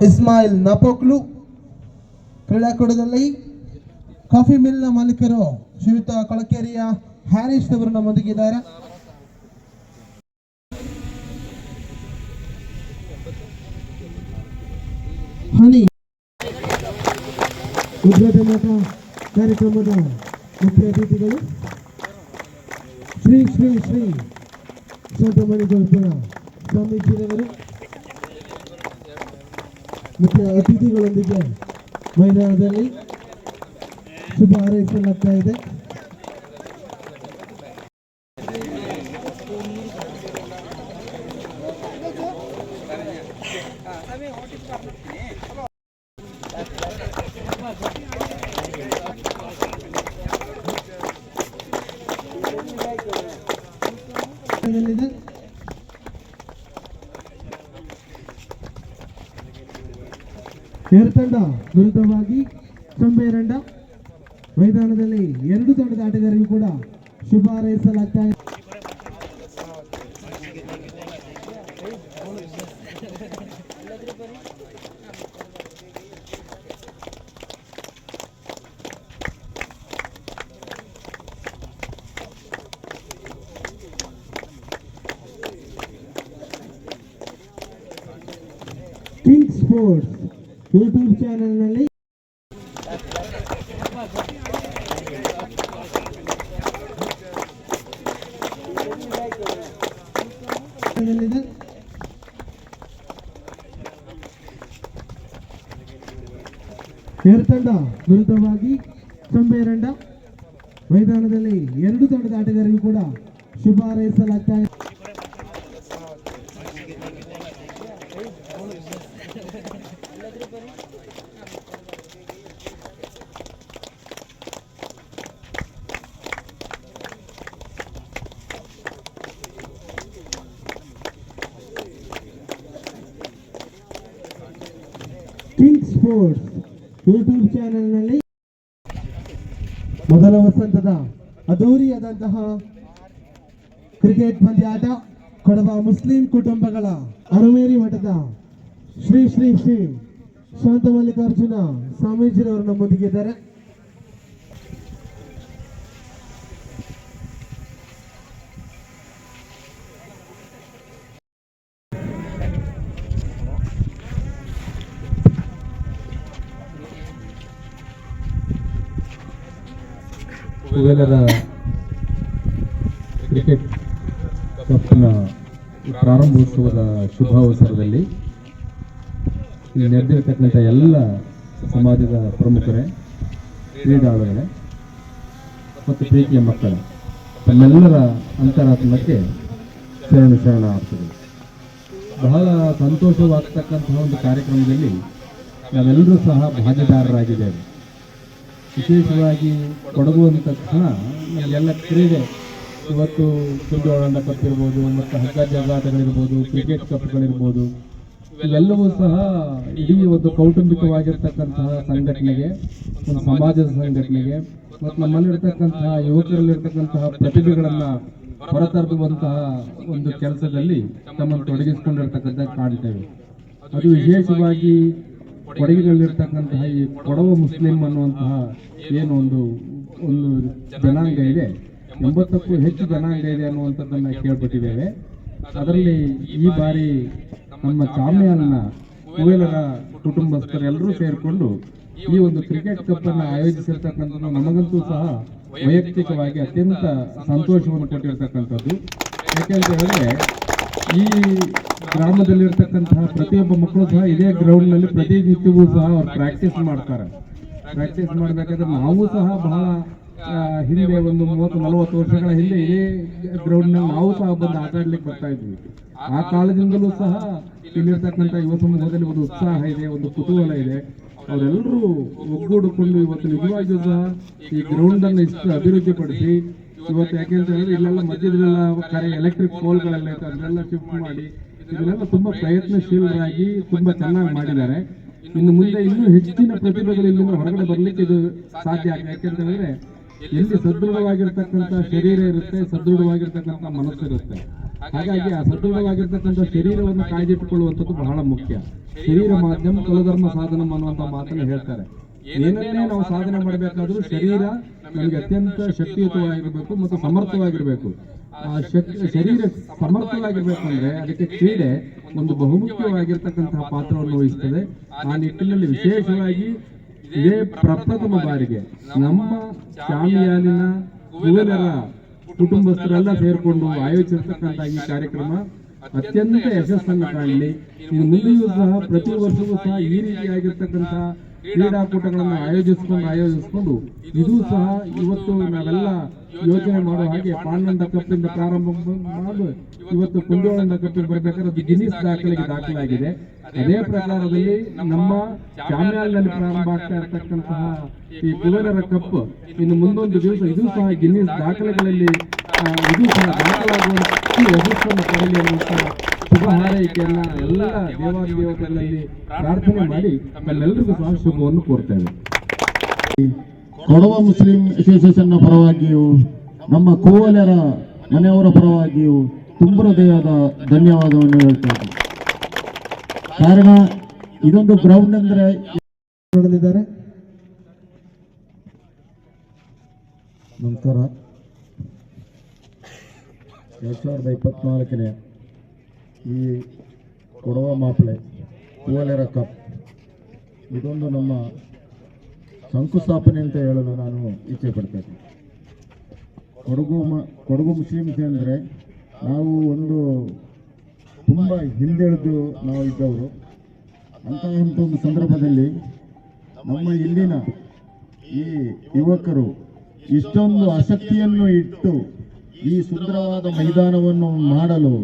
ಇಸ್ಮಾಯಿಲ್ ನಪೋಕ್ಲು ಕ್ರೀಡಾಕೂಟದಲ್ಲಿ ಕಾಫಿ ಮಿಲ್ನ ಮಾಲೀಕರು ಶ್ರೀಯುತ ಕೊಳಕೇರಿಯ ಹ್ಯಾರಿಸ್ ಅವರು ನಮ್ಮೊಂದಿಗಿದ್ದಾರೆ. ಹನಿ ಉದ್ಘಾಟನಾ ಕಾರ್ಯಕ್ರಮದ ಮುಖ್ಯ ಅತಿಥಿಗಳು ಶ್ರೀ ಶ್ರೀ ಶ್ರೀ ಸೋಟಮಣಿ ಗೋಲ್ಪುರ ಸ್ವಾಮೀಜಿರವರು. ಮುಖ್ಯ ಅತಿಥಿಗಳೊಂದಿಗೆ ಮೈದಾನದಲ್ಲಿ ಶುಭ ಹಾರೈಸಲಾಗ್ತಾ ಇದೆ. ತಂಡ ವಿರುದ್ಧವಾಗಿ ತಂಡ ಮೈದಾನದಲ್ಲಿ ಎರಡು ತಂಡದ ಆಟಗಾರರಿಗೂ ಕೂಡ ಶುಭ ಹಾರೈಸಲಾಗ್ತಾ ಇದೆ. ಸ್ಪೋರ್ಟ್ಸ್ ಯೂಟ್ಯೂಬ್ ಚಾನೆಲ್ನಲ್ಲಿ ತಂಡ ವಿರುದ್ಧವಾಗಿ ಸಂಬೇರಂಡ ಮೈದಾನದಲ್ಲಿ ಎರಡು ತಂಡದ ಆಟಗಾರರಿಗೂ ಕೂಡ ಶುಭ ಹಾರೈಸಲಾಗ್ತಾ ಇದೆ ಕಿಂಗ್ ಸ್ಪೋರ್ಟ್ಸ್ ಯೂಟ್ಯೂಬ್ ಚಾನೆಲ್ನಲ್ಲಿ. ಮೊದಲ ವಸಂತದ ಅದ್ದೂರಿಯಾದಂತಹ ಕ್ರಿಕೆಟ್ ಪಂದ್ಯಾಟ ಕೊಡವ ಮುಸ್ಲಿಂ ಕುಟುಂಬಗಳ ಅರುಮೇರಿ ಮಠದ ಶ್ರೀ ಶ್ರೀ ಶ್ರೀ ಶಾಂತ ಮಲ್ಲಿಕಾರ್ಜುನ ಸ್ವಾಮೀಜಿರವರು ನಮ್ಮೊಂದಿಗಿದ್ದಾರೆ ಕುವೆಲರ ಕ್ರಿಕೆಟ್ ಕಪ್ನ ಪ್ರಾರಂಭೋತ್ಸವದ ಶುಭ ಅವಸರದಲ್ಲಿ ಇಲ್ಲಿ ನೆರೆದಿರ್ತಕ್ಕಂಥ ಎಲ್ಲ ಸಮಾಜದ ಪ್ರಮುಖರೇ, ಕ್ರೀಡಾಳುಗಳೇ ಮತ್ತು ಪ್ರೀತಿಯ ಮಕ್ಕಳೇ, ತಮ್ಮೆಲ್ಲರ ಅಂತರಾತ್ಮಕ್ಕೆ ಶರಣ ಶರಣ ಆಗ್ತದೆ. ಬಹಳ ಸಂತೋಷವಾಗ್ತಕ್ಕಂತಹ ಒಂದು ಕಾರ್ಯಕ್ರಮದಲ್ಲಿ ನಾವೆಲ್ಲರೂ ಸಹ ಭಾಗಿದಾರರಾಗಿದ್ದೇವೆ. ವಿಶೇಷವಾಗಿ ಕೊಡಗು ಅಂದ ತಕ್ಷಣ ಎಲ್ಲ ಕ್ರೀಡೆ. ಇವತ್ತು ಕುಂದೋಳಂಡ ಕಪ್ ಇರ್ಬೋದು ಮತ್ತು ಹಗ್ಗ ಜಗಾಟಗಳಿರ್ಬೋದು ಕ್ರಿಕೆಟ್ ಕಪ್ಗಳಿರ್ಬೋದು. ಇವೆಲ್ಲವೂ ಸಹ ಇಡೀ ಒಂದು ಕೌಟುಂಬಿಕವಾಗಿರ್ತಕ್ಕಂತಹ ಸಂಘಟನೆಗೆ, ಒಂದು ಸಮಾಜದ ಸಂಘಟನೆಗೆ, ಮತ್ತು ನಮ್ಮಲ್ಲಿರ್ತಕ್ಕಂತಹ ಯುವಕರಲ್ಲಿರ್ತಕ್ಕಂತಹ ಪ್ರತಿಭೆಗಳನ್ನು ಹೊರತರುವಂತಹ ಒಂದು ಕೆಲಸದಲ್ಲಿ ತಮ್ಮನ್ನು ತೊಡಗಿಸಿಕೊಂಡಿರ್ತಕ್ಕಂಥ ಕಾಣ್ತೇವೆ. ಅದು ವಿಶೇಷವಾಗಿ ಕೊಡಗಿನಲ್ಲಿರ್ತಕ್ಕಂತಹ ಈ ಕೊಡವ ಮುಸ್ಲಿಂ ಅನ್ನುವಂತಹ ಏನು ಒಂದು ಒಂದು ಜನಾಂಗ ಇದೆ. ಎಂಬತ್ತಕ್ಕೂ ಹೆಚ್ಚು ಜನಾಂಗ ಇದೆ ಅನ್ನುವಂಥದ್ದನ್ನ ಕೇಳ್ಪಟ್ಟಿದ್ದೇವೆ. ಅದರಲ್ಲಿ ಈ ಬಾರಿ ನಮ್ಮ ಚಾಮ್ಯಾಲ್ನ ಕುವೇಲರ ಕುಟುಂಬಸ್ಥರೆಲ್ಲರೂ ಸೇರಿಕೊಂಡು ಈ ಒಂದು ಕ್ರಿಕೆಟ್ ಕಪ್ ಅನ್ನು ಆಯೋಜಿಸಿರ್ತಕ್ಕಂಥದ್ದು ನಮಗಂತೂ ಸಹ ವೈಯಕ್ತಿಕವಾಗಿ ಅತ್ಯಂತ ಸಂತೋಷವನ್ನು ಕೊಟ್ಟಿರ್ತಕ್ಕಂಥದ್ದು. ಯಾಕೆಂತ ಹೇಳಿದ್ರೆ ಈ ಗ್ರಾಮದಲ್ಲಿರ್ತಕ್ಕಂತಹ ಪ್ರತಿಯೊಬ್ಬ ಮಕ್ಕಳು ಸಹ ಇದೇ ಗ್ರೌಂಡ್ನಲ್ಲಿ ಪ್ರತಿನಿತ್ಯವೂ ಸಹ ಅವ್ರು ಪ್ರಾಕ್ಟೀಸ್ ಮಾಡ್ತಾರೆ. ಪ್ರಾಕ್ಟೀಸ್ ಮಾಡಬೇಕಾದ್ರೆ ನಾವು ಸಹ ಬಹಳ ಹಿಂದೆ ಒಂದು ಮೂವತ್ತು, ನಲವತ್ತು ವರ್ಷಗಳ ಹಿಂದೆ ಇದೇ ಗ್ರೌಂಡ್ನಲ್ಲಿ ನಾವು ಸಹ ಬಂದು ಆಟ ಆಡ್ಲಿಕ್ಕೆ ಬರ್ತಾ ಇದ್ವಿ. ಆ ಕಾಲದಿಂದಲೂ ಸಹ ಇಲ್ಲಿರ್ತಕ್ಕಂಥ ಯುವ ಸಮೂಹದಲ್ಲಿ ಒಂದು ಉತ್ಸಾಹ ಇದೆ, ಒಂದು ಕುತೂಹಲ ಇದೆ. ಅವರೆಲ್ಲರೂ ಒಗ್ಗೂಡಿಕೊಂಡು ಇವತ್ತು ನಿಜವಾಗಿಯೂ ಸಹ ಈ ಗ್ರೌಂಡ್ ಅನ್ನು ಇಷ್ಟು ಅಭಿವೃದ್ಧಿಪಡಿಸಿ ಇವತ್ತು ಯಾಕೆಂತ ಹೇಳಿದ್ರೆ ಇಲ್ಲೆಲ್ಲ ಮಧ್ಯದಲ್ಲೆಲ್ಲ ಕರೆ ಎಲೆಕ್ಟ್ರಿಕ್ ಪೋಲ್ಗಳೆಲ್ಲ ಇತ್ತು ಅದನ್ನೆಲ್ಲ ಶಿಫ್ಟ್ ಮಾಡಿ, ಇದನ್ನೆಲ್ಲ ತುಂಬಾ ಪ್ರಯತ್ನಶೀಲರಾಗಿ ತುಂಬಾ ಚೆನ್ನಾಗಿ ಮಾಡಿದ್ದಾರೆ. ಇನ್ನು ಮುಂದೆ ಇನ್ನೂ ಹೆಚ್ಚಿನ ಪ್ರತಿಭೆಗಳು ಇಲ್ಲಿಂದ ಹೊರಗಡೆ ಬರಲಿಕ್ಕೆ ಇದು ಸಾಧ್ಯ ಆಗಿದೆ ಯಾಕೆಂತ ಹೇಳಿದ್ರೆ ಎಲ್ಲಿ ಸದೃಢವಾಗಿರ್ತಕ್ಕಂಥ ಶರೀರ ಇರುತ್ತೆ, ಸದೃಢವಾಗಿರ್ತಕ್ಕಂಥ ಮನಸ್ಸು ಇರುತ್ತೆ. ಹಾಗಾಗಿ ಆ ಸದೃಢವಾಗಿರ್ತಕ್ಕಂಥ ಶರೀರವನ್ನು ಕಾಯ್ದಿಟ್ಟುಕೊಳ್ಳುವಂಥದ್ದು ಬಹಳ ಮುಖ್ಯ. ಶರೀರ ಮಾಧ್ಯಮ, ಕುಲಧರ್ಮ ಸಾಧನ ಅನ್ನುವಂಥ ಮಾತನ್ನು ಹೇಳ್ತಾರೆ. ಏನನ್ನೇ ನಾವು ಸಾಧನೆ ಮಾಡಬೇಕಾದ್ರೂ ಶರೀರ ನಮಗೆ ಅತ್ಯಂತ ಶಕ್ತಿಯುತವಾಗಿರಬೇಕು ಮತ್ತು ಸಮರ್ಥವಾಗಿರಬೇಕು. ಆ ಶಕ್ತಿ ಶರೀರ ಸಮರ್ಥವಾಗಿರ್ಬೇಕು ಅಂದ್ರೆ ಅದಕ್ಕೆ ಕ್ರೀಡೆ ಒಂದು ಬಹುಮುಖ್ಯವಾಗಿರ್ತಕ್ಕಂತಹ ಪಾತ್ರವನ್ನು ವಹಿಸ್ತದೆ. ಆ ನಿಟ್ಟಿನಲ್ಲಿ ವಿಶೇಷವಾಗಿ ಇದೇ ಪ್ರಪ್ರಥಮ ಬಾರಿಗೆ ನಮ್ಮ ಚಾಮಿಯಾಲಿನ ಕುವೆಲರ ಕುಟುಂಬಸ್ಥರೆಲ್ಲ ಸೇರಿಕೊಂಡು ಆಯೋಜಿಸಿರ್ತಕ್ಕಂಥ ಈ ಕಾರ್ಯಕ್ರಮ ಅತ್ಯಂತ ಯಶಸ್ಸನ್ನು ಕಾಣಲಿ. ಇನ್ನು ಮುಂದೆಯೂ ಸಹ ಪ್ರತಿ ವರ್ಷವೂ ಸಹ ಈ ರೀತಿಯಾಗಿರ್ತಕ್ಕಂಥ ಕ್ರೀಡಾಕೂಟಗಳನ್ನು ಆಯೋಜಿಸಿಕೊಂಡು ಆಯೋಜಿಸಿಕೊಂಡು ಇದು ಸಹ ಇವತ್ತು ನಾವೆಲ್ಲ ಯೋಚನೆ ಮಾಡೋ ಹಾಗೆ ಪಾಂಡಂಡ ಕಪ್ಪಿಂದ ಪ್ರಾರಂಭ ಮಾಡಿ ಇವತ್ತು ಕುಂದೋಳಂದ ಕಪ್ಪಿಗೆ ಬರಬೇಕಾದ್ರೆ ಅದು ಗಿನ್ನಿಸ್ ದಾಖಲೆಗೆ ದಾಖಲಾಗಿದೆ. ಅದೇ ಪ್ರಕಾರದಲ್ಲಿ ನಮ್ಮ ಚಾಮ್ಯಾಲ್ನಲ್ಲಿ ಪ್ರಾರಂಭ ಆಗ್ತಾ ಇರತಕ್ಕಂತಹ ಈ ಕುಲರರ ಕಪ್ ಇನ್ನು ಮುಂದೊಂದು ದಿವಸ ಇದು ಸಹ ಗಿನ್ನಿಸ್ ದಾಖಲೆಗಳಲ್ಲಿ ಇದು ಸಹ ದಾಖಲಾಗುವಂತ ಯಶಸ್ಸನ್ನು ಪಡೆಯಲಿ ಅನ್ನುವಂಥ ಶುಭ ಹಾರೈಕೆಯನ್ನ ಎಲ್ಲ ದೇವಾದಿ ದೇವತೆಗಳಲ್ಲಿ ಪ್ರಾರ್ಥನೆ ಮಾಡಿ ತಮ್ಮೆಲ್ಲರಿಗೂ ಸಹ ಶುಭವನ್ನು ಕೋರ್ತೇವೆ. ಕೊಡವ ಮುಸ್ಲಿಂ ಅಸೋಸಿಯೇಷನ್ನ ಪರವಾಗಿಯೂ ನಮ್ಮ ಕೋವಲರ ಮನೆಯವರ ಪರವಾಗಿಯೂ ತುಂಬ ಹೃದಯದ ಧನ್ಯವಾದವನ್ನು ಹೇಳ್ತೇವೆ ಕಾರಣ ಇದೊಂದು ಗ್ರೌಂಡ್ ಅಂದ್ರೆ ನಡೆದಿದ್ದಾರೆ ನಮಸ್ಕಾರ. ಎರಡು ಸಾವಿರದ ಇಪ್ಪತ್ನಾಲ್ಕನೇ ಈ ಕೊಡವ ಮಾಪಳೆ, ಕೋವಲರ ಕಪ್. ಇದೊಂದು ನಮ್ಮ ಶಂಕುಸ್ಥಾಪನೆ ಅಂತ ಹೇಳಲು ನಾನು ಇಚ್ಛೆ ಪಡ್ತೇನೆ. ಕೊಡಗು ಮ, ಕೊಡಗು ಮುಸ್ಲಿಮ್ಸ್ ಅಂದರೆ ನಾವು ಒಂದು ತುಂಬ ಹಿಂದೆಳೆದು ನಾವು ಇದ್ದವರು. ಅಂತಹ ಒಂದು ಸಂದರ್ಭದಲ್ಲಿ ನಮ್ಮ ಇಲ್ಲಿನ ಈ ಯುವಕರು ಇಷ್ಟೊಂದು ಆಸಕ್ತಿಯನ್ನು ಇಟ್ಟು ಈ ಸುಂದರವಾದ ಮೈದಾನವನ್ನು ಮಾಡಲು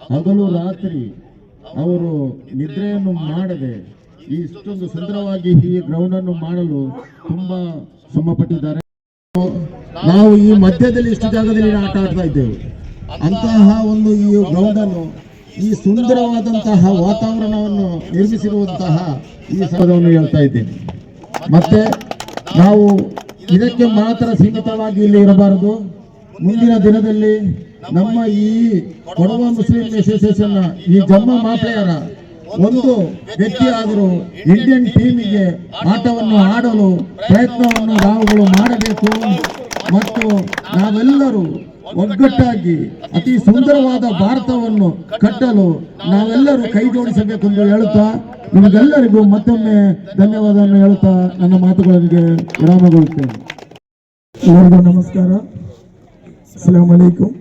ಹಗಲು ರಾತ್ರಿ ಅವರು ನಿದ್ರೆಯನ್ನು ಮಾಡದೆ ಈ ಇಷ್ಟೊಂದು ಸುಂದರವಾಗಿ ಈ ಗ್ರೌಂಡ್ ಅನ್ನು ಮಾಡಲು ತುಂಬಾ ಶ್ರಮಪಟ್ಟಿದ್ದಾರೆ ನಾವು ಈ ಮಧ್ಯದಲ್ಲಿ ಇಷ್ಟು ಜಾಗದಲ್ಲಿ ಆಟ ಆಡ್ತಾ ಇದ್ದೇವೆ. ಅಂತಹ ಒಂದು ಈ ಗ್ರೌಂಡ್ ಅನ್ನು, ಈ ಸುಂದರವಾದಂತಹ ವಾತಾವರಣವನ್ನು ನಿರ್ಮಿಸಿರುವಂತಹ ಈ ಸಮಯವನ್ನು ಹೇಳ್ತಾ ಇದ್ದೇನೆ. ಮತ್ತೆ ನಾವು ಇದಕ್ಕೆ ಮಾತ್ರ ಸೀಮಿತವಾಗಿ ಇಲ್ಲಿ ಇರಬಾರದು. ಮುಂದಿನ ದಿನದಲ್ಲಿ ನಮ್ಮ ಈ ಕೊಡವ ಮುಸ್ಲಿಂ ಅಸೋಸಿಯೇಷನ್ ಈ ಜಮ್ಮ ಮಾತೆಯರ ಒಂದು ವ್ಯಕ್ತಿ ಆದರೂ ಇಂಡಿಯನ್ ಟೀಮಿಗೆ ಆಟವನ್ನು ಆಡಲು ಪ್ರಯತ್ನವನ್ನು ನಾವುಗಳು ಮಾಡಬೇಕು. ಮತ್ತು ನಾವೆಲ್ಲರೂ ಒಗ್ಗಟ್ಟಾಗಿ ಅತಿ ಸುಂದರವಾದ ಭಾರತವನ್ನು ಕಟ್ಟಲು ನಾವೆಲ್ಲರೂ ಕೈ ಜೋಡಿಸಬೇಕು ಎಂದು ಹೇಳುತ್ತಾ ನಿಮಗೆಲ್ಲರಿಗೂ ಮತ್ತೊಮ್ಮೆ ಧನ್ಯವಾದವನ್ನು ಹೇಳುತ್ತಾ ನನ್ನ ಮಾತುಗಳಿಗೆ ವಿರಾಮಗೊಳ್ಳುತ್ತೇನೆ. ಎಲ್ಲರಿಗೂ ನಮಸ್ಕಾರ. ಅಸ್ಸಲಾಂ ಅಲೈಕುಂ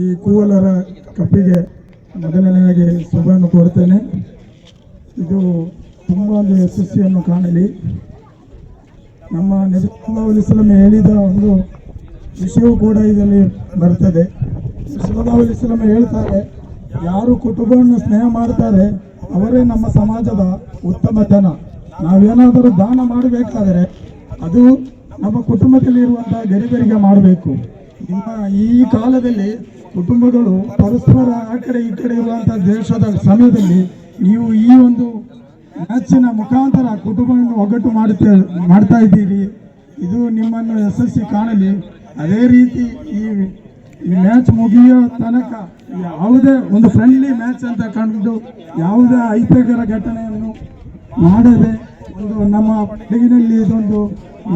ಈ ಕೂವಲರ ಕಪ್ಪಿಗೆ ಮೊದಲನೆಯದಾಗಿ ಶುಭವನ್ನು ಕೋರುತ್ತೇನೆ. ಇದು ತುಂಬ ಒಂದು ಯಶಸ್ವಿಯನ್ನು ಕಾಣಲಿ. ನಮ್ಮ ಇಸ್ಲಾಂ ಹೇಳಿದ ಒಂದು ವಿಷಯವೂ ಕೂಡ ಇದರಲ್ಲಿ ಬರ್ತದೆ. ಇಸ್ಲಾಂ ಹೇಳ್ತಾರೆ, ಯಾರು ಕುಟುಂಬವನ್ನು ಸ್ನೇಹ ಮಾಡ್ತಾರೆ, ಅವರೇ ನಮ್ಮ ಸಮಾಜದ ಉತ್ತಮ ಜನ. ನಾವೇನಾದರೂ ದಾನ ಮಾಡಬೇಕಾದರೆ ಅದು ನಮ್ಮ ಕುಟುಂಬದಲ್ಲಿರುವಂತಹ ಗರಿಬರಿಗೆ ಮಾಡಬೇಕು ನಿಮ್ಮ ಈ ಕಾಲದಲ್ಲಿ ಕುಟುಂಬಗಳು ಪರಸ್ಪರ ಆ ಕಡೆ ಈ ಕಡೆ ಇರುವಂತಹ ದೇಶದ ಸಮಯದಲ್ಲಿ ನೀವು ಈ ಒಂದು ಮ್ಯಾಚಿನ ಮುಖಾಂತರ ಕುಟುಂಬವನ್ನು ಒಗ್ಗಟ್ಟು ಮಾಡುತ್ತೆ, ಮಾಡ್ತಾ ಇದ್ದೀರಿ. ಇದು ನಿಮ್ಮನ್ನು ಯಶಸ್ವಿ ಕಾಣಲಿ. ಅದೇ ರೀತಿ ಈ ಈ ಮ್ಯಾಚ್ ಮುಗಿಯೋ ತನಕ ಯಾವುದೇ ಒಂದು ಫ್ರೆಂಡ್ಲಿ ಮ್ಯಾಚ್ ಅಂತ ಕಂಡು ಯಾವುದೇ ಅಹಿತಕರ ಘಟನೆಯನ್ನು ಮಾಡದೆ ಒಂದು ನಮ್ಮ ಕೊಡಗಿನಲ್ಲಿ ಇದೊಂದು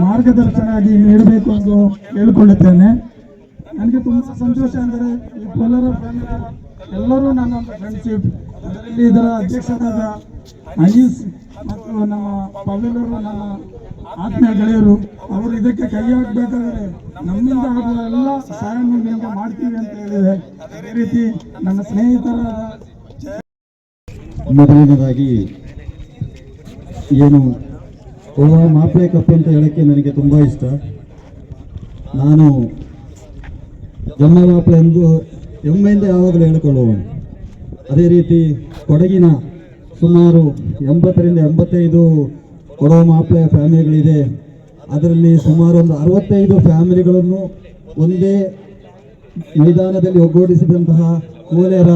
ಮಾರ್ಗದರ್ಶನ ಆಗಿ ನೀಡಬೇಕು ಎಂದು ಹೇಳಿಕೊಳ್ಳುತ್ತೇನೆ. ನನಗೆ ತುಂಬ ಸಂತೋಷ ಅಂದರೆ ಈ ಕೋಲಾರ ಫ್ರೆಂಡ್ ಎಲ್ಲರೂ ನನ್ನ ಫ್ರೆಂಡ್ಶಿಪ್ ಅದರಲ್ಲಿ ಇದರ ಅಧ್ಯಕ್ಷರಾದ ಅನೀಸ್ ಮತ್ತು ನಮ್ಮ ಪವಿಲರು ನಮ್ಮ ಆತ್ಮೀಯ ಗೆಳೆಯರು, ಅವರು ಇದಕ್ಕೆ ಕೈ ಹಾಕಬೇಕಾದ್ರೆ ನಮ್ಮಿಂದ ಆಗುವ ಎಲ್ಲ ಸಹಾಯವನ್ನು ನಿಮಗೆ ಮಾಡ್ತೀವಿ ಅಂತ ಹೇಳಿದೆ. ಅದೇ ರೀತಿ ನನ್ನ ಸ್ನೇಹಿತರ ಮೊದಲನೇದಾಗಿ ಏನು? ಓವಾ ಮಾಪ್ಲೆ ಕಪ್ ಅಂತ ಹೇಳಕ್ಕೆ ನನಗೆ ತುಂಬ ಇಷ್ಟ. ನಾನು ಜಮ್ಮ ಮಾಪ್ಲೆ ಎಂದು ಹೆಮ್ಮೆಯಿಂದ ಯಾವಾಗಲೂ ಹೇಳಿಕೊಳ್ಳುವವನು. ಅದೇ ರೀತಿ ಕೊಡಗಿನ ಸುಮಾರು ಎಂಬತ್ತರಿಂದ ಎಂಬತ್ತೈದು ಕೊಡವ ಮಾಪ್ಲೆ ಫ್ಯಾಮಿಲಿಗಳಿದೆ. ಅದರಲ್ಲಿ ಸುಮಾರು ಒಂದು ಅರವತ್ತೈದು ಫ್ಯಾಮಿಲಿಗಳನ್ನು ಒಂದೇ ಮೈದಾನದಲ್ಲಿ ಒಗ್ಗೂಡಿಸಿದಂತಹ ಕೋಲೆರ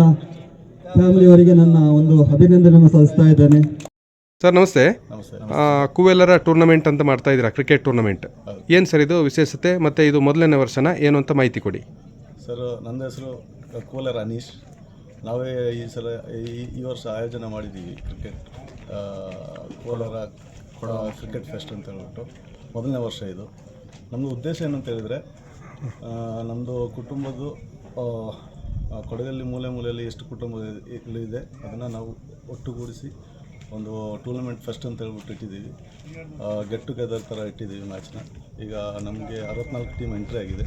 ಫ್ಯಾಮಿಲಿಯವರಿಗೆ ನನ್ನ ಒಂದು ಅಭಿನಂದನೆಯನ್ನು ಸಲ್ಲಿಸ್ತಾ ಇದ್ದೇನೆ. ಸರ್ ನಮಸ್ತೆ. ನಮಸ್ತೆ ಕುವೆಲ್ಲರ ಟೂರ್ನಮೆಂಟ್ ಅಂತ ಮಾಡ್ತಾ ಇದ್ದೀರಾ ಕ್ರಿಕೆಟ್ ಟೂರ್ನಮೆಂಟ್? ಏನು ಸರ್ ಇದು ವಿಶೇಷತೆ ಮತ್ತು ಇದು ಮೊದಲನೇ ವರ್ಷನ ಏನು ಅಂತ ಮಾಹಿತಿ ಕೊಡಿ? ಸರ್ ನನ್ನ ಹೆಸರು ಕೋಲಾರ ಅನೀಶ್. ನಾವೇ ಈ ಸಲ ಈ ಈ ವರ್ಷ ಆಯೋಜನೆ ಮಾಡಿದ್ದೀವಿ ಕ್ರಿಕೆಟ್. ಆ, ಕೋಲಾರ ಕೊಡ ಕ್ರಿಕೆಟ್ ಫೆಸ್ಟ್ ಅಂತ ಹೇಳ್ಬಿಟ್ಟು ಮೊದಲನೇ ವರ್ಷ ಇದು. ನಮ್ಮದು ಉದ್ದೇಶ ಏನಂತ ಹೇಳಿದರೆ ನಮ್ಮದು ಕುಟುಂಬದ್ದು ಆ, ಆ, ಕೊಡಗಲ್ಲಿ ಮೂಲೆ ಮೂಲೆಯಲ್ಲಿ ಎಷ್ಟು ಕುಟುಂಬ ಇ- ಇದೆ ಅದನ್ನು ನಾವು ಒಟ್ಟುಗೂಡಿಸಿ ಒಂದು ಟೂರ್ನಮೆಂಟ್ ಫಸ್ಟ್ ಅಂತ ಹೇಳ್ಬಿಟ್ಟು ಇಟ್ಟಿದ್ದೀವಿ. ಗೆಟ್ ಟುಗೆದರ್ ಥರ ಇಟ್ಟಿದ್ದೀವಿ ಮ್ಯಾಚ್ನ ಈಗ ನಮಗೆ ಅರವತ್ನಾಲ್ಕು ಟೀಮ್ ಎಂಟ್ರಿ ಆಗಿದೆ.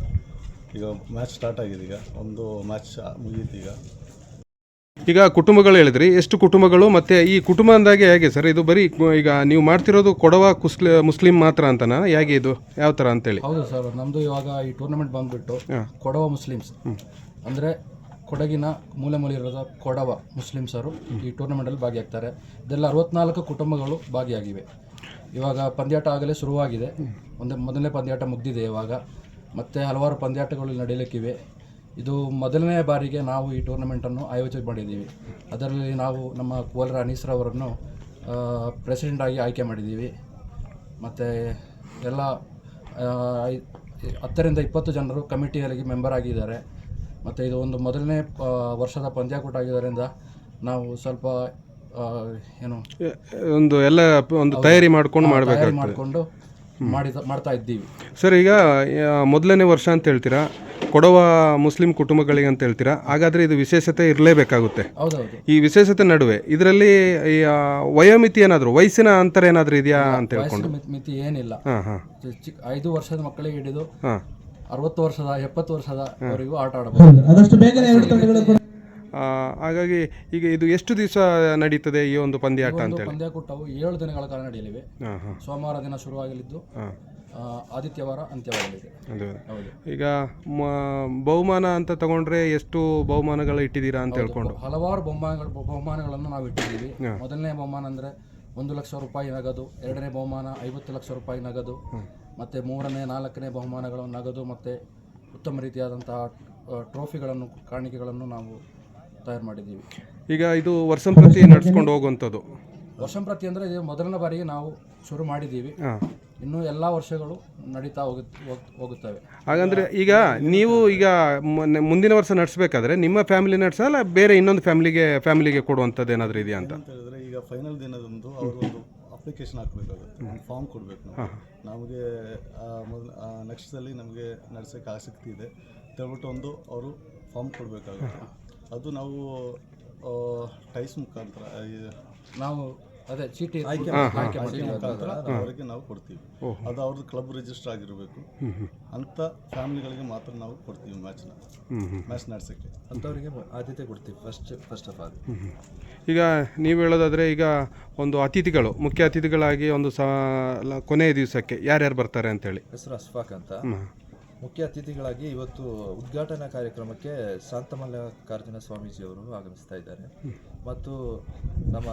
ಈಗ ಮ್ಯಾಚ್ ಸ್ಟಾರ್ಟ್ ಆಗಿದೆ ಈಗ. ಒಂದು ಮ್ಯಾಚ್ ಮುಗೀತು ಈಗ. ಈಗ ಕುಟುಂಬಗಳು ಹೇಳಿದ್ರಿ. ಎಷ್ಟು ಕುಟುಂಬಗಳು ಮತ್ತು ಈ ಕುಟುಂಬ ಅಂದಾಗೆ ಹೇಗೆ ಸರ್? ಇದು ಬರೀ ಈಗ ನೀವು ಮಾಡ್ತಿರೋದು ಕೊಡವ ಕುಸ್ಲಿ ಮುಸ್ಲಿಂ ಮಾತ್ರ ಅಂತನಾ? ಹೇಗೆ ಇದು? ಯಾವ ಥರ ಅಂತೇಳಿ? ಹೌದು ಸರ್ ನಮ್ಮದು ಇವಾಗ ಈ ಟೂರ್ನಮೆಂಟ್ ಬಂದುಬಿಟ್ಟು ಹಾಂ. ಕೊಡವ ಮುಸ್ಲಿಮ್ಸ್. ಅಂದರೆ ಕೊಡಗಿನ ಮೂಲೆ ಮೂಲೆ ಇರೋದ ಕೊಡವ ಮುಸ್ಲಿಮ್ಸರು ಈ ಟೂರ್ನಮೆಂಟಲ್ಲಿ ಭಾಗಿಯಾಗ್ತಾರೆ. ಇದೆಲ್ಲ ಅರವತ್ನಾಲ್ಕು ಕುಟುಂಬಗಳು ಭಾಗಿಯಾಗಿವೆ. ಇವಾಗ ಪಂದ್ಯಾಟ ಆಗಲೇ ಶುರುವಾಗಿದೆ. ಒಂದು ಮೊದಲನೇ ಪಂದ್ಯಾಟ ಮುಗ್ದಿದೆ ಇವಾಗ. ಮತ್ತು ಹಲವಾರು ಪಂದ್ಯಾಟಗಳು ನಡೆಯಲಿಕ್ಕಿವೆ ಇದು ಮೊದಲನೇ ಬಾರಿಗೆ ನಾವು ಈ ಟೂರ್ನಮೆಂಟನ್ನು ಆಯೋಜನೆ ಮಾಡಿದ್ದೀವಿ. ಅದರಲ್ಲಿ ನಾವು ನಮ್ಮ ಕೋಲರ ಅನೀಸ್ರವರನ್ನು ಅವರನ್ನು ಪ್ರೆಸಿಡೆಂಟಾಗಿ ಆಯ್ಕೆ ಮಾಡಿದ್ದೀವಿ. ಮತ್ತು ಎಲ್ಲ ಹತ್ತರಿಂದ ಇಪ್ಪತ್ತು ಜನರು ಕಮಿಟಿಯಲ್ಲಿ ಮೆಂಬರ್ ಆಗಿದ್ದಾರೆ. ಮತ್ತು ಇದು ಒಂದು ಮೊದಲನೇ ವರ್ಷದ ಪಂದ್ಯಾಕೂಟ ಆಗಿದ್ದರಿಂದ ನಾವು ಸ್ವಲ್ಪ ಏನು ಒಂದು ಎಲ್ಲ ಒಂದು ತಯಾರಿ ಮಾಡ್ಕೊಂಡು ಮಾಡಬೇಕು ಮಾಡಿಕೊಂಡು ಮಾಡಿದ ಮಾಡ್ತಾ ಇದ್ದೀವಿ. ಸರ್ ಈಗ ಮೊದಲನೇ ವರ್ಷ ಅಂತ ಹೇಳ್ತೀರಾ? ಕೊಡವ ಮುಸ್ಲಿಂ ಕುಟುಂಬಗಳಿಗೆ ಅಂತ ಹೇಳ್ತೀರಾ? ಹಾಗಾದರೆ ಇದು ವಿಶೇಷತೆ ಇರಲೇಬೇಕಾಗುತ್ತೆ. ಹೌದೌದು. ಈ ವಿಶೇಷತೆ ನಡುವೆ ಇದರಲ್ಲಿ ಈ, ವಯೋಮಿತಿ ಏನಾದರೂ ವಯಸ್ಸಿನ ಅಂತರ ಏನಾದರೂ ಇದೆಯಾ ಅಂತ ಹೇಳ್ಕೊಂಡು? ಮಿತಿ- ಏನಿಲ್ಲ. ಹಾಂ ಹಾಂ. ಚಿಕ್ಕ ಐದು ವರ್ಷದ ಮಕ್ಕಳಿಗೆ ಹಿಡಿದು ಹಾಂ. ಅರವತ್ತು ವರ್ಷದ ಎಪ್ಪತ್ತು ವರ್ಷದ ಅವರಿಗೂ ಆಟ ಆಡಬಹುದು. ಆದಷ್ಟು ಬೇಗನೆ ಎರಡು ತಂಡಗಳು ಕೂಡ ಆ, ಹಾಗಾಗಿ ಈಗ ಇದು ಎಷ್ಟು ದಿವಸ ನಡೀತದೆ ಈ ಒಂದು ಪಂದ್ಯಾಟ ಅಂತ ಅಂತೇಳಿ? ಪಂದ್ಯಾಕೂಟವು ಏಳು ದಿನಗಳ ಕಾಲ ನಡೆಯಲಿವೆ. ಹಾಂ ಹಾಂ. ಸೋಮವಾರ ದಿನ ಶುರುವಾಗಲಿದ್ದು ಹಾಂ. ಆ, ಆದಿತ್ಯವಾರ ಅಂತ್ಯವಾಗಲಿದೆ. ಅದು ಹೌದು. ಈಗ ಮ- ಬಹುಮಾನ ಅಂತ ತಗೊಂಡ್ರೆ ಎಷ್ಟು ಬಹುಮಾನಗಳು ಇಟ್ಟಿದ್ದೀರಾ ಅಂತ ಹೇಳ್ಕೊಂಡು. ಹಲವಾರು ಬಹುಮಾನಗಳು ಬಹುಮಾನಗಳನ್ನು ನಾವು ಇಟ್ಟಿದ್ದೀವಿ. ಮೊದಲನೇ ಬಹುಮಾನ ಅಂದರೆ ಒಂದು ಲಕ್ಷ ರೂಪಾಯಿ ನಗದು ಎರಡನೇ ಬಹುಮಾನ ಐವತ್ತು ಲಕ್ಷ ರೂಪಾಯಿ ನಗದು ಮತ್ತು ಮೂರನೇ ನಾಲ್ಕನೇ ಬಹುಮಾನಗಳು ನಗದು ಮತ್ತು ಉತ್ತಮ ರೀತಿಯಾದಂತಹ ಟ್ರೋಫಿಗಳನ್ನು ಕಾಣಿಕೆಗಳನ್ನು ನಾವು ತಯಾರು ಮಾಡಿದ್ದೀವಿ. ಈಗ ಇದು ವರ್ಷಂಪ್ರತಿ ನಡೆಸ್ಕೊಂಡು ಹೋಗುವಂಥದ್ದು. ವರ್ಷಂಪ್ರತಿ ಅಂದರೆ ಇದು ಮೊದಲನೇ ಬಾರಿಗೆ ನಾವು ಶುರು ಮಾಡಿದ್ದೀವಿ. ಇನ್ನೂ ಎಲ್ಲ ವರ್ಷಗಳು ನಡೀತಾ ಹೋಗುತ್ತೆ ಹೋಗ್- ಹೋಗುತ್ತವೆ. ಹಾಗಂದ್ರೆ ಈಗ ನೀವು ಈಗ ಮೊನ್ನೆ ಮುಂದಿನ ವರ್ಷ ನಡೆಸಬೇಕಾದ್ರೆ ನಿಮ್ಮ ಫ್ಯಾಮಿಲಿ ನಡೆಸಲ್ಲ ಬೇರೆ ಇನ್ನೊಂದು ಫ್ಯಾಮಿಲಿಗೆ ಫ್ಯಾಮಿಲಿಗೆ ಕೊಡುವಂಥದ್ದು ಏನಾದರೂ ಇದೆಯಾ ಅಂತ? ಅಂತ ಹೇಳಿದ್ರೆ ಈಗ ಫೈನಲ್ ದಿನದಂದು ಅವರು ಒಂದು ಅಪ್ಲಿಕೇಶನ್ ಹಾಕಬೇಕಾಗುತ್ತೆ. ಫಾರ್ಮ್ ಕೊಡಬೇಕು ನಾವು. ನಮಗೆ ಮೊದಲು ನೆಕ್ಸ್ಟಲ್ಲಿ ನಮಗೆ ನಡೆಸೋಕ್ಕೆ ಆಸಕ್ತಿ ಇದೆ. ಹೇಳ್ಬಿಟ್ಟು ಒಂದು ಅವರು ಫಾರ್ಮ್ ಕೊಡಬೇಕಾಗುತ್ತೆ. ಅದು ನಾವು ಟೈಸ್ ಮುಖಾಂತರ ನಾವು ಅದೇ ಚೀಟಿ ಆಯ್ಕೆ ಆಯ್ಕೆ ಮುಖಾಂತರ ಅವರಿಗೆ ನಾವು ಕೊಡ್ತೀವಿ. ಅದು ಅವ್ರದ್ದು ಕ್ಲಬ್ ರಿಜಿಸ್ಟರ್ ಆಗಿರಬೇಕು. ಅಂತ ಫ್ಯಾಮಿಲಿಗಳಿಗೆ ಮಾತ್ರ ನಾವು ಕೊಡ್ತೀವಿ ಮ್ಯಾಚ್ನ. ಮ್ಯಾಚ್ ನಡೆಸೋಕ್ಕೆ. ಅಂಥವರಿಗೆ ಆದ್ಯತೆ ಕೊಡ್ತೀವಿ ಫಸ್ಟ್ ಫಸ್ಟ್ ಆಫ್ ಆಲ್ ಈಗ ನೀವು ಹೇಳೋದಾದ್ರೆ ಈಗ ಒಂದು ಅತಿಥಿಗಳು ಮುಖ್ಯ ಅತಿಥಿಗಳಾಗಿ ಒಂದು ಸ ಕೊನೆಯ ದಿವಸಕ್ಕೆ ಯಾರ್ಯಾರು ಬರ್ತಾರೆ ಅಂತೇಳಿ? ಹೆಸರು ಅಸ್ಫಾಕ್ ಅಂತ. ಮುಖ್ಯ ಅತಿಥಿಗಳಾಗಿ ಇವತ್ತು ಉದ್ಘಾಟನಾ ಕಾರ್ಯಕ್ರಮಕ್ಕೆ ಶಾಂತಮಲ್ಲಿಕಾರ್ಜುನ ಸ್ವಾಮೀಜಿಯವರು ಆಗಮಿಸ್ತಾ ಇದ್ದಾರೆ. ಮತ್ತು ನಮ್ಮ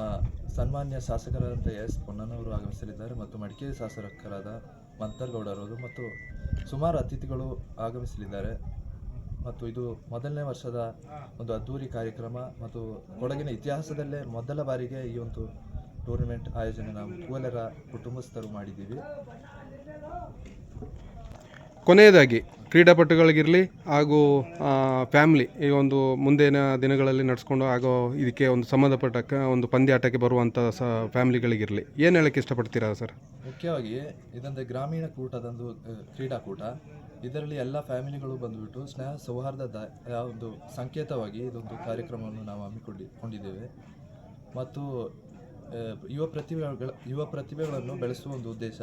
ಸನ್ಮಾನ್ಯ ಶಾಸಕರಾದಂಥ ಎಸ್ ಪೊನ್ನನವರು ಆಗಮಿಸಲಿದ್ದಾರೆ ಮತ್ತು ಮಡಿಕೇರಿ ಶಾಸಕರಾದ ಮಂತರ್ಗೌಡರವರು ಮತ್ತು ಸುಮಾರು ಅತಿಥಿಗಳು ಆಗಮಿಸಲಿದ್ದಾರೆ. ಮತ್ತು ಇದು ಮೊದಲನೇ ವರ್ಷದ ಒಂದು ಅದ್ಧೂರಿ ಕಾರ್ಯಕ್ರಮ ಮತ್ತು ಕೊಡಗಿನ ಇತಿಹಾಸದಲ್ಲೇ ಮೊದಲ ಬಾರಿಗೆ ಈ ಒಂದು ಟೂರ್ನಮೆಂಟ್ ಆಯೋಜನೆ ನಾವು ಕೂಲರ ಕುಟುಂಬಸ್ಥರು ಮಾಡಿದ್ದೀವಿ. ಕೊನೆಯದಾಗಿ ಕ್ರೀಡಾಪಟುಗಳಿಗಿರಲಿ ಹಾಗೂ ಫ್ಯಾಮ್ಲಿ ಈ ಒಂದು ಮುಂದಿನ ದಿನಗಳಲ್ಲಿ ನಡೆಸ್ಕೊಂಡು ಆಗೋ ಇದಕ್ಕೆ ಒಂದು ಸಂಬಂಧಪಟ್ಟ ಒಂದು ಪಂದ್ಯಾಟಕ್ಕೆ ಬರುವಂಥ ಸ ಫ್ಯಾಮ್ಲಿಗಳಿಗಿರಲಿ ಏನು ಹೇಳಕ್ಕೆ ಇಷ್ಟಪಡ್ತೀರಾ ಸರ್? ಮುಖ್ಯವಾಗಿ ಇದೊಂದು ಗ್ರಾಮೀಣ ಕೂಟದೊಂದು ಕ್ರೀಡಾಕೂಟ. ಇದರಲ್ಲಿ ಎಲ್ಲ ಫ್ಯಾಮಿಲಿಗಳು ಬಂದುಬಿಟ್ಟು ಸ್ನೇಹ ಸೌಹಾರ್ದದ ಒಂದು ಸಂಕೇತವಾಗಿ ಇದೊಂದು ಕಾರ್ಯಕ್ರಮವನ್ನು ನಾವು ಹಮ್ಮಿಕೊಂಡಿ, ಕೊಂಡಿದ್ದೇವೆ. ಮತ್ತು ಯುವ ಪ್ರತಿಭೆಗಳ, ಯುವ ಪ್ರತಿಭೆಗಳನ್ನು ಬೆಳೆಸುವ ಒಂದು ಉದ್ದೇಶ.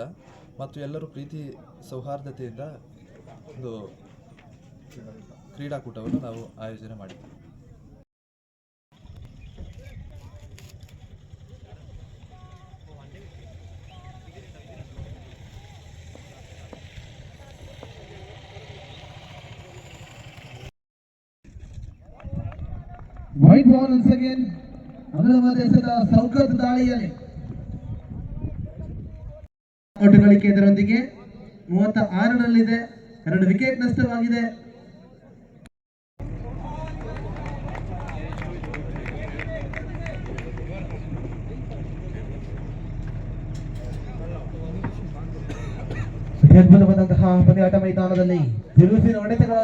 ಮತ್ತು ಎಲ್ಲರೂ ಪ್ರೀತಿ ಸೌಹಾರ್ದತೆಯಿಂದ ಒಂದು ಕ್ರೀಡಾಕೂಟವನ್ನು ನಾವು ಆಯೋಜನೆ ಮಾಡಿದ್ದೇವೆ white ball once again Ahmedabad ಎಸೆದ ಸೌಕತ್ ದಾಳಿಯಲ್ಲಿ ಓಟಗಳಿಕೆ ಇದರೊಂದಿಗೆ ಮೂವತ್ತ ಆರರಲ್ಲಿದೆ ಎರಡು ವಿಕೆಟ್ ನಷ್ಟವಾಗಿದೆ. ಅದ್ಭುತವಾದಂತಹ ಪಂದ್ಯಾಟ ಮೈದಾನದಲ್ಲಿ ಬಿರುಸಿನ ಹೊಡೆತಗಳ